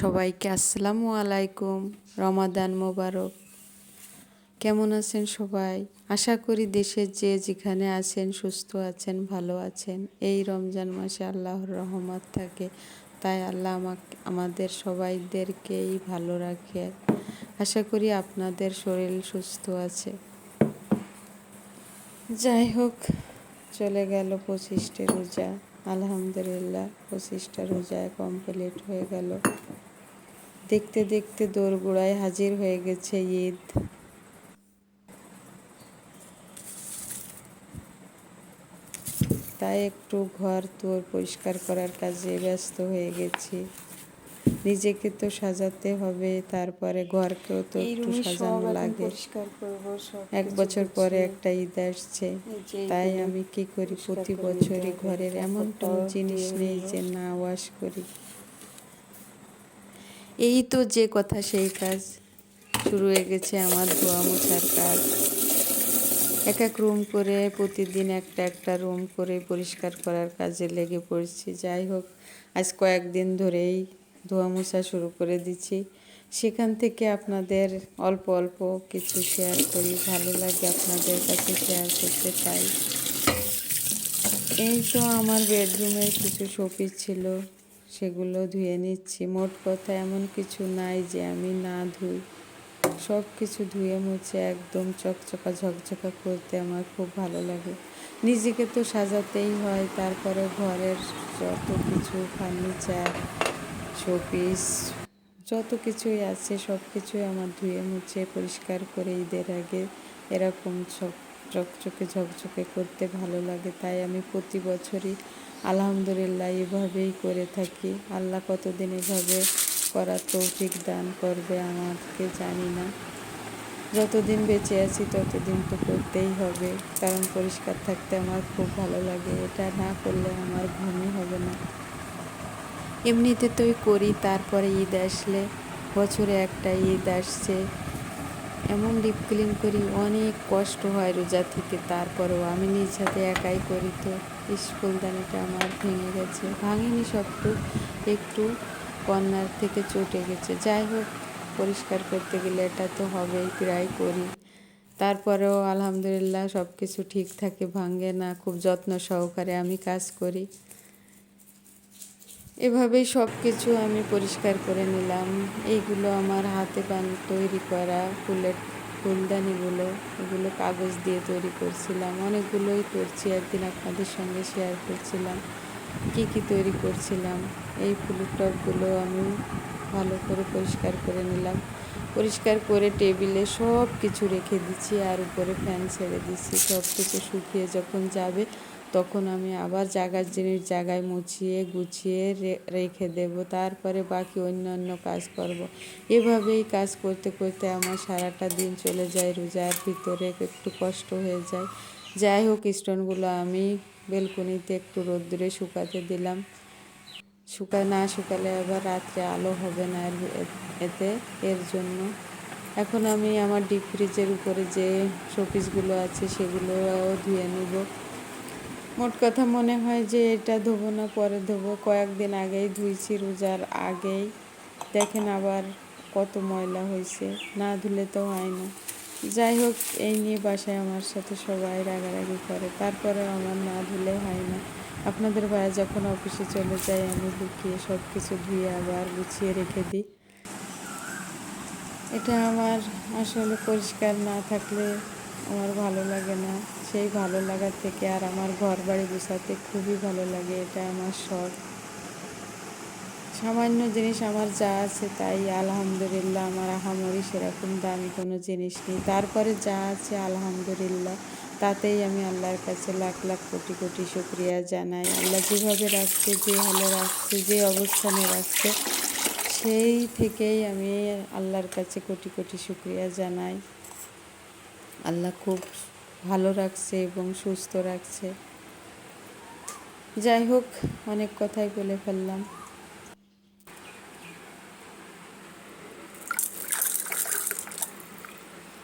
সবাইকে আসসালামু আলাইকুম। রমাদান মোবারক। কেমন আছেন সবাই? আশা করি দেশের যে যেখানে আছেন, সুস্থ আছেন, ভালো আছেন, এই রমজান মাসে আল্লাহর রহমত থাকে। তাই আল্লাহ আমাকে, আমাদের সবাইদেরকেই ভালো রাখে। আশা করি আপনাদের শরীর সুস্থ আছে। যাই হোক, চলে গেল পঁচিশটি রোজা। আলহামদুলিল্লাহ, পঁচিশটা রোজা কমপ্লিট হয়ে গেল। দেখতে দেখতে দোরগোড়ায় হাজির হয়ে গেছে ঈদ। তাই একটু ঘর তোর পরিষ্কার করার কাজে ব্যস্ত হয়ে গেছি। নিজেকে তো সাজাতে হবে তারপরে ঘরকেও তো একটু সাজানো লাগে। এক বছর পরে একটা ঈদ আসছে। তাই আমি কি করি? প্রতি বছরই ঘরের এমন কোনো জিনিস নেই যে না ওয়াশ করি। এই তো যে কথা সেই কাজ। শুরু হয়ে গেছে আমার ধোয়া মোছার কাজ। এক এক রুম করে প্রতিদিন একটা একটা রুম করে পরিষ্কার করার কাজে লেগে পড়ছি। যাই হোক, আজ কয়েকদিন ধরেই ধোয়া মোছা শুরু করে দিচ্ছি। সেখান থেকে আপনাদের অল্প অল্প কিছু শেয়ার করি। ভালো লাগে আপনাদের কাছে শেয়ার করতে চাই এই তো আমার বেডরুমের কিছু শোপিস ছিল। সেগুলো ধুয়ে নিচ্ছি। মোট কথা এমন কিছু নাই যে আমি না ধুই। সব কিছু ধুয়ে মুছে একদম চকচকা ঝকঝকা করতে আমার খুব ভালো লাগে। নিজেকে তো সাজাতেই হয়, তারপরে ঘরের যত কিছু ফার্নিচার, শোপিস, যত কিছুই আছে সব কিছুই আমার ধুয়ে মুছে পরিষ্কার করে ঈদের আগে এরকম চকচকে ঝকঝকে করতে ভালো লাগে। তাই আমি প্রতি বছরই আলহামদুলিল্লাহ, এভাবেই করে থাকি। আল্লাহ কতদিন এভাবে করার তৌফিক দান করবে আমাকে জানি না। যতদিন বেঁচে আছি ততদিন তো করতেই হবে। কারণ পরিষ্কার থাকতে আমার খুব ভালো লাগে, এটা না করলে আমার ঘুমই হবে না। এমনিতে তোই করি, তারপরে ঈদ আসলে বছরে একটা ঈদ আসছে। এমন ডিপ ক্লিন করি, অনেক কষ্ট হয় রোজা থেকে তারপরেও। আমি নিজ হাতে একাই করি তো স্কুলদানিটা আমার ভেঙে গেছে। ভাঙেনি সবটু একটু কন্যার থেকে চটে গেছে। যাই হোক, পরিষ্কার করতে গেলে এটা তো হবেই, প্রায় করি। তারপরেও আলহামদুলিল্লাহ সব কিছু ঠিক থাকে, ভাঙে না। খুব যত্ন সহকারে আমি কাজ করি। এভাবেই সব কিছু আমি পরিষ্কার করে নিলাম। এইগুলো আমার হাতে পান তৈরি করা, ফুলের ফুলদানিগুলো এগুলো কাগজ দিয়ে তৈরি করছিলাম। অনেকগুলোই করছি, একদিন আপনাদের সঙ্গে শেয়ার করছিলাম। কি কি তৈরি করছিলাম? এই ফুলের টবগুলো আমি ভালো করে পরিষ্কার করে নিলাম। পরিষ্কার করে টেবিলে সব কিছু রেখে দিচ্ছি আর উপরে ফ্যান ছেড়ে দিচ্ছি। সব কিছু শুকিয়ে যখন যাবে তখন আমি আবার জায়গার জিনিস জায়গায় মুছিয়ে, গুছিয়ে রেখে দেব। তারপরে বাকি অন্য অন্য কাজ করব। এভাবেই কাজ করতে করতে আমার সারাটা দিন চলে যায়। রোজার ভিতরে একটু কষ্ট হয়ে যায়। যাই হোক, স্টোনগুলো আমি বেলকনিতে একটু রোদ্দুরে শুকাতে দিলাম। শুকা, না শুকালে আবার রাত্রে আলো হবে না এতে, এর জন্য। এখন আমি আমার ডিপ ফ্রিজের উপরে যে শোপিসগুলো আছে সেগুলোও ধুয়ে নেব। মোট কথা মনে হয় যে এটা ধোবো না, পরে ধোবো। কয়েকদিন আগেই ধুইছি রোজার আগেই। দেখেন আবার কত ময়লা হয়েছে, না ধুলে তো হয় না। যাই হোক, এই নিয়ে বাসায় আমার সাথে সবাই রাগারাগি করে তারপরে আমার না ধুলে হয় না। আপনাদের ভাইয়া যখন অফিসে চলে যায়, আমি লুকিয়ে সব কিছু ধুয়ে আবার গুছিয়ে রেখে দিই। এটা আমার আসলে পরিষ্কার না থাকলে আমার ভালো লাগে না। সেই ভালো লাগার থেকে আর আমার ঘর বাড়ি গুছাতে খুবই ভালো লাগে, এটা আমার শখ। সামান্য জিনিস আমার যা আছে তাই আলহামদুলিল্লাহ আমার আহামরি সেরকম দামি কোনো জিনিস নেই। তারপরে যা আছে আলহামদুলিল্লাহ, তাতেই আমি আল্লাহর কাছে লাখ লাখ কোটি কোটি শুক্রিয়া জানাই। আল্লাহ যেভাবে রাখছে, যে হালে রাখছে, যে অবস্থানে রাখছে, সেই থেকেই আমি আল্লাহর কাছে কোটি কোটি শুক্রিয়া জানাই। আল্লাহ খুব ভালো রাখছে এবং সুস্থ রাখছে। যাই হোক, অনেক কথাই বলে ফেললাম।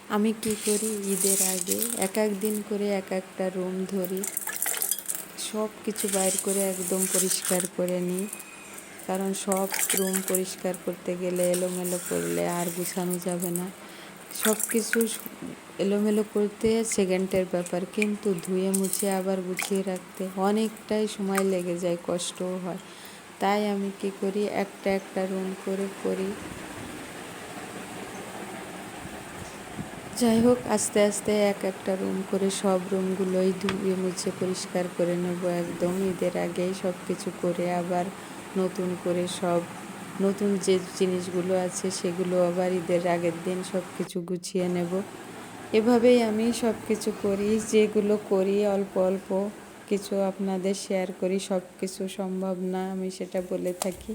আমি কি করি? ঈদের আগে এক এক দিন করে এক একটা রুম ধরি। সব কিছু বাইর করে একদম পরিষ্কার করে নিই। কারণ সব রুম পরিষ্কার করতে গেলে এলোমেলো করলে আর গুছানো যাবে না। সব কিছু এলোমেলো করতে সেকেন্ডের ব্যাপার, কিন্তু ধুয়ে মুছে আবার গুছিয়ে রাখতে অনেকটাই সময় লেগে যায়, কষ্টও হয়। তাই আমি কি করি, একটা একটা রুম করে করি। যাই হোক, আস্তে আস্তে এক একটা রুম করে সব রুমগুলোই ধুয়ে মুছে পরিষ্কার করে নেব একদম। ঈদের আগেই সব কিছু করে আবার নতুন করে সব নতুন যে জিনিসগুলো আছে সেগুলো আবার ঈদের আগের দিন সব কিছু গুছিয়ে নেব। এভাবেই আমি সব কিছু করি, যেগুলো করি অল্প অল্প কিছু আপনাদের শেয়ার করি সব কিছু সম্ভব না আমি সেটা বলে থাকি।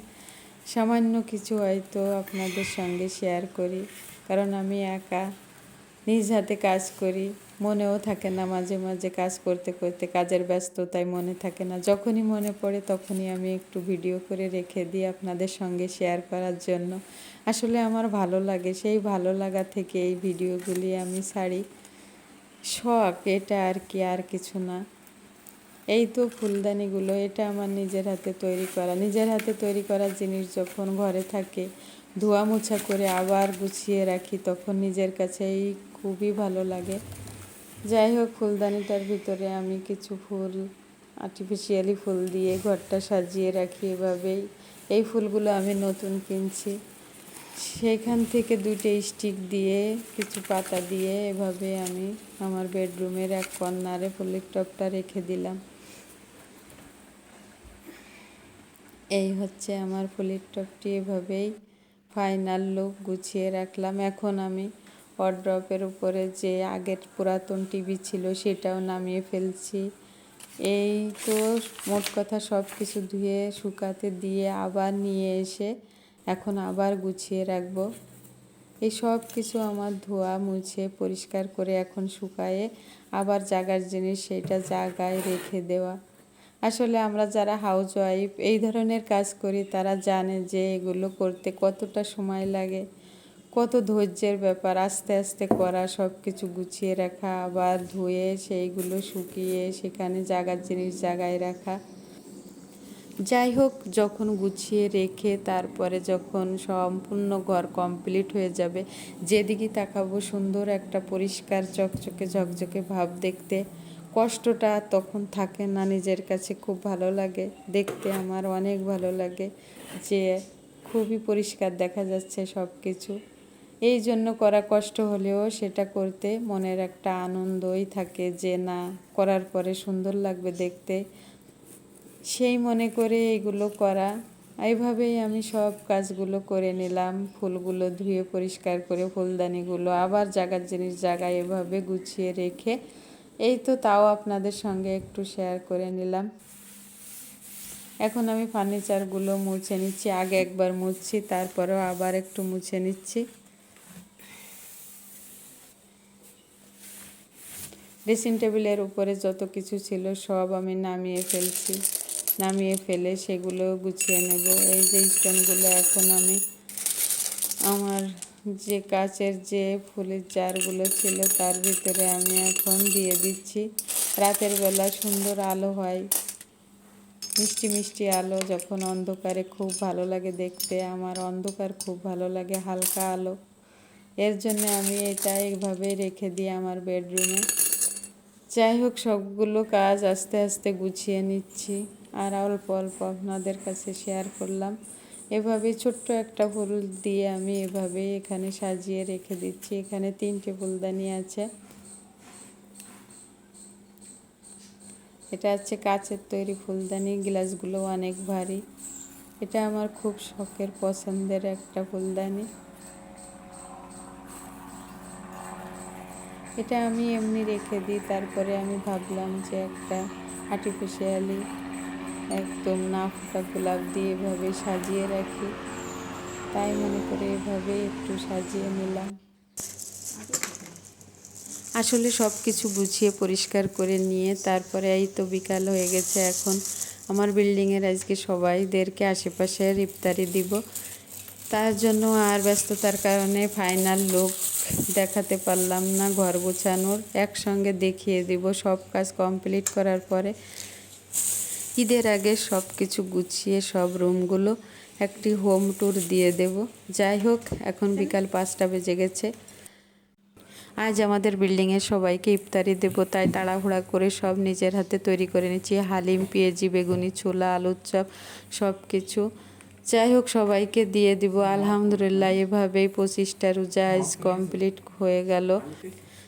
সামান্য কিছু হয়তো আপনাদের সঙ্গে শেয়ার করি, কারণ আমি একা নিজ হাতে কাজ করি, মনেও থাকে না মাঝে মাঝে কাজ করতে করতে কাজের ব্যস্ততায় মনে থাকে না। যখনই মনে পড়ে তখনই আমি একটু ভিডিও করে রেখে দিই আপনাদের সঙ্গে শেয়ার করার জন্য। আসলে আমার ভালো লাগে, সেই ভালো লাগা থেকে এই ভিডিওগুলি আমি ছাড়ি। শখ, এটা আর কি, আর কিছু না। এই তো ফুলদানিগুলো, এটা আমার নিজের হাতে তৈরি করা। নিজের হাতে তৈরি করা জিনিস যখন ঘরে থাকে, ধোয়া মোছা করে আবার গুছিয়ে রাখি, তখন নিজের কাছেই খুবই ভালো লাগে। যাই হোক, ফুলদানিটার ভিতরে আমি কিছু ফুল আর্টিফিশিয়ালি ফুল দিয়ে ঘরটা সাজিয়ে রাখি এভাবেই। এই ফুলগুলো আমি নতুন কিনছি। সেইখান থেকে দুইটা স্টিক দিয়ে, কিছু পাতা দিয়ে এভাবে আমি আমার বেডরুমের এক কর্নারে ফুলের টপটা রেখে দিলাম। এই হচ্ছে আমার ফুলের টপটি এভাবেই। ফাইনাল লুক গুছিয়ে রাখলাম। এখন আমি ওয়ার্ড্রপের উপরে যে আগের পুরাতন টিভি ছিল সেটাও নামিয়ে ফেলছি। এই তো মোট কথা সব কিছু ধুয়ে, শুকাতে দিয়ে আবার নিয়ে এসে এখন আবার গুছিয়ে রাখব। এই সব কিছু আমার ধোয়া, মুছে, পরিষ্কার করে এখন শুকায়ে আবার জাগার জিনিস সেটা জায়গায় রেখে দেওয়া। আসলে আমরা যারা হাউস ওয়াইফ এই ধরনের কাজ করি তারা জানে যে এগুলো করতে কতটা সময় লাগে। কত ধৈর্যের ব্যাপার, আস্তে আস্তে করা সব কিছু গুছিয়ে রাখা, আবার ধুয়ে সেইগুলো শুকিয়ে সেখানে জাগার জিনিস জাগায় রাখা। যাই হোক, যখন গুছিয়ে রেখে তারপরে যখন সম্পূর্ণ ঘর কমপ্লিট হয়ে যাবে, যেদিকে তাকাবো সুন্দর একটা পরিষ্কার চকচকে ঝকঝকে ভাব দেখতে। কষ্টটা তখন থাকে না নিজের কাছে, খুব ভালো লাগে। দেখতে আমার অনেক ভালো লাগে যে খুবই পরিষ্কার দেখা যাচ্ছে সব কিছু এই জন্য করা কষ্ট হলেও সেটা করতে মনের একটা আনন্দই থাকে যে না, করার পরে সুন্দর লাগবে দেখতে। সেই মনে করে এগুলো করা। এইভাবেই আমি সব কাজগুলো করে নিলাম। ফুলগুলো ধুয়ে পরিষ্কার করে ফুলদানিগুলো আবার জাগার জিনিস জায়গায় এভাবে গুছিয়ে রেখে এই তো তাও আপনাদের সঙ্গে একটু শেয়ার করে নিলাম। এখন আমি ফার্নিচারগুলো মুছে নিচ্ছি। আগে একবার মুছছি, তারপরেও আবার একটু মুছে নিচ্ছি। ড্রেসিং টেবিলের উপরে যত কিছু ছিল সব আমি নামিয়ে ফেলছি। নামিয়ে ফেলে সেগুলো গুছিয়ে নেব। এই যে স্টোনগুলো এখন আমি আমার যে কাচের যে ফুলের জারগুলো ছিল তার ভিতরে আমি এখন দিয়ে দিচ্ছি। রাতের বেলা সুন্দর আলো হয়। মিষ্টি মিষ্টি আলো যখন অন্ধকারে খুব ভালো লাগে দেখতে। আমার অন্ধকার খুব ভালো লাগে, হালকা আলো। এর জন্য আমি এটা এইভাবে রেখে দিই আমার বেডরুমে। যাই হোক, সবগুলো কাজ আস্তে আস্তে গুছিয়ে নিচ্ছি। আর অল্প অল্প আপনাদের কাছে শেয়ার করলাম। এভাবে ছোট্ট একটা ফুল দিয়ে আমি এভাবে এখানে সাজিয়ে রেখে দিচ্ছি। এখানে তিনটে ফুলদানি আছে। এটা হচ্ছে কাচের তৈরি ফুলদানি। গ্লাসগুলো অনেক ভারী। এটা আমার খুব শখের, পছন্দের একটা ফুলদানি। এটা আমি এমনি রেখে দিই। তারপরে আমি ভাবলাম যে একটা আর্টিফিশিয়ালি একদম না ফোটা গোলাপ দিয়ে এভাবে সাজিয়ে রাখি। তাই মনে করে এভাবে একটু সাজিয়ে নিলাম। আসলে সব কিছু গুছিয়ে পরিষ্কার করে নিয়ে তারপরে এই তো বিকাল হয়ে গেছে। এখন আমার বিল্ডিংয়ের আজকে সবাইদেরকে আশেপাশে ইফতারি দিব। তার জন্য আর ব্যস্ততার কারণে ফাইনাল লুক দেখাতে পারলাম না। ঘর গোছানোর একসঙ্গে দেখিয়ে দিব। সব কাজ কমপ্লিট করার পরে ঈদের আগে সব কিছু গুছিয়ে সব রুমগুলো একটি হোম ট্যুর দিয়ে দেব। যাই হোক, এখন বিকাল পাঁচটা বেজে গেছে। আজ আমাদের বিল্ডিংয়ে সবাইকে ইফতারি দেব, তাই তাড়াহুড়া করে সব নিজের হাতে তৈরি করে নিচ্ছি। হালিম, পেঁয়াজি, বেগুনি, ছোলা, আলুর চপ সব কিছু যাই হোক, সবাইকে দিয়ে দিব। আলহামদুলিল্লাহ, এভাবেই পঁচিশটা রোজা আজ কমপ্লিট হয়ে গেল।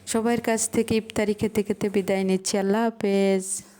সবার কাছ থেকে ইফতারি খেতে খেতে বিদায় নিচ্ছি। আল্লাহ হাফেজ।